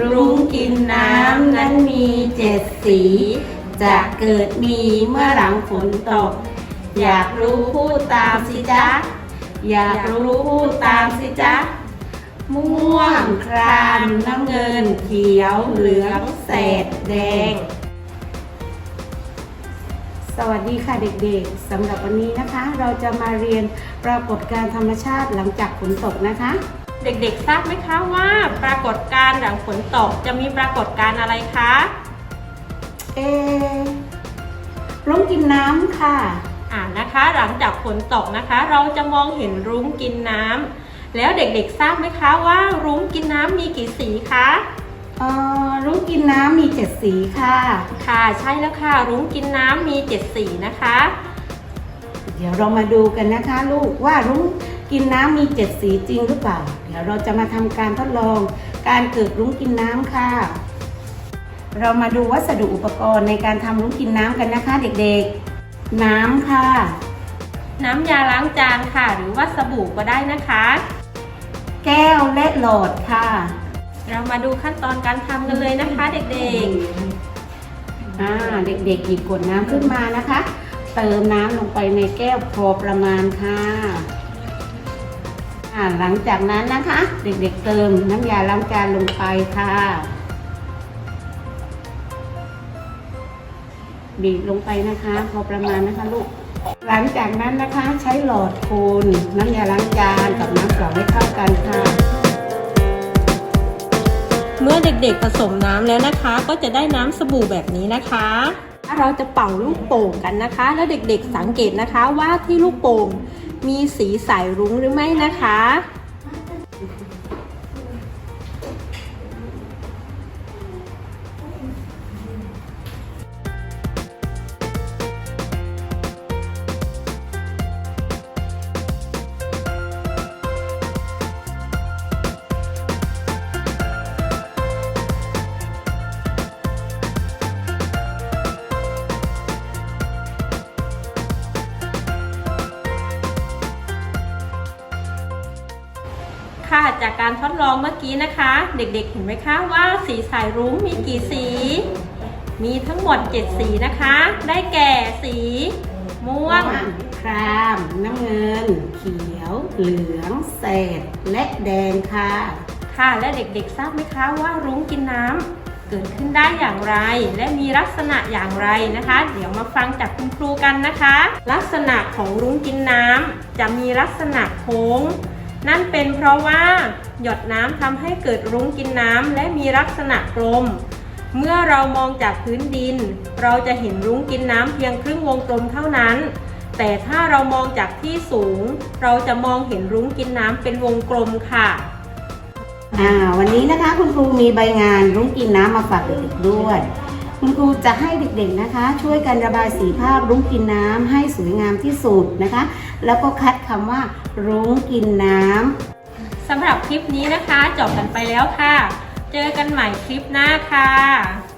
รุ้งกินั้นมีเจ็ดสี จะเกิดมีเมื่อหลังฝนตก อยากรู้พูดตามสิจ๊ะ อยากรู้พูดตามสิจ๊ะ ม่วงครามน้ำเงินเขียวเหลืองแสดแดง สวัสดีค่ะเด็กๆสำหรับวันนี้นะคะ เราจะมาเรียนปรากฏการณ์ธรรมชาติหลังจากฝนตกนะคะ เด็กๆทราบไหมคะว่าปรากฏการณ์หลังฝนตกจะมีปรากฏการณ์อะไรคะ เอรุ้งกินน้ำค่ะ อ่านะคะ หลังจากฝนตกนะคะ เราจะมองเห็นรุ้งกินน้ำแล้วเด็กๆทราบไหมคะว่ารุ้งกินน้ำมีกี่สีคะเอ่อรุ้งกินน้ำมีเจ็ดสีค่ะ ค่ะใช่แล้วค่ะรุ้งกินน้ำมีเจ็ดสีนะคะ เดี๋ยวเรามาดูกันนะคะ ลูกว่ารุ้งกินน้ำมีเจ็ดสีจริงหรือเปล่าเดี๋ยวเราจะมาทำการทดลองการเกิดรุ้งกินน้ำค่ะ เรามาดูวัสดุอุปกรณ์ในการทำรุ้งกินน้ำกันนะคะเด็กๆ น้ำค่ะ น้ำยาล้างจานค่ะ หรือว่าสบู่ก็ได้นะคะ แก้วและหลอดค่ะ เรามาดูขั้นตอนการทำกันเลยนะคะเด็กอ่าเด็กๆหยิบขวดน้ำขึ้นมานะคะ เติมน้ำลงไปในแก้วพอประมาณค่ะอ่า หลังจากนั้นนะคะ เด็กๆเติมน้ำยาล้างจานลงไปค่ะ บีบลงไปนะคะ พอประมาณนะคะลูก หลังจากนั้นนะคะใช้หลอดโคนน้ำยาล้างจานกับน้ำเปล่าให้เข้ากันค่ะๆเมื่อเด็กๆผสมน้ำแล้วนะคะ ก็จะได้น้ำสบู่แบบนี้นะคะเราจะเป่าลูกโป่งกันนะคะ แล้วเด็กๆสังเกตนะคะว่าที่ลูกโป่ง มีสีสายรุ้งหรือไม่นะคะ ค่ะ จากการทดลองเมื่อกี้นะคะ เด็กๆเห็นไหมคะว่าสีสายรุ้งมีกี่สี มีทั้งหมด 7 สีนะคะ ได้แก่สี ม่วง คราม น้ำเงิน เขียว เหลืองแสดและแดงค่ะ ค่ะ และเด็กๆทราบไหมคะว่ารุ้งกินน้ำเกิดขึ้นได้อย่างไร และมีลักษณะอย่างไรนะคะ เดี๋ยวมาฟังจากคุณครูกันนะคะ ลักษณะของรุ้งกินน้ำจะมีลักษณะโค้ง นั่นเป็นเพราะว่าหยดน้ำทำให้เกิดรุ้งกินน้ำและมีลักษณะกลม เมื่อเรามองจากพื้นดิน เราจะเห็นรุ้งกินน้ำเพียงครึ่งวงกลมเท่านั้น แต่ถ้าเรามองจากที่สูง เราจะมองเห็นรุ้งกินน้ำเป็นวงกลมค่ะอ่าวันนี้นะคะคุณครูมีใบงานรุ้งกินน้ำมาฝากเด็กๆด้วย คุณครูจะให้เด็กๆนะคะ ช่วยกันระบายสีภาพรุ้งกินน้ำให้สวยงามที่สุดนะคะ แล้วก็คัดคำว่ารุ้งกินน้ำสำหรับคลิปนี้นะคะจบกันไปแล้วค่ะ เจอกันใหม่คลิปหน้าค่ะ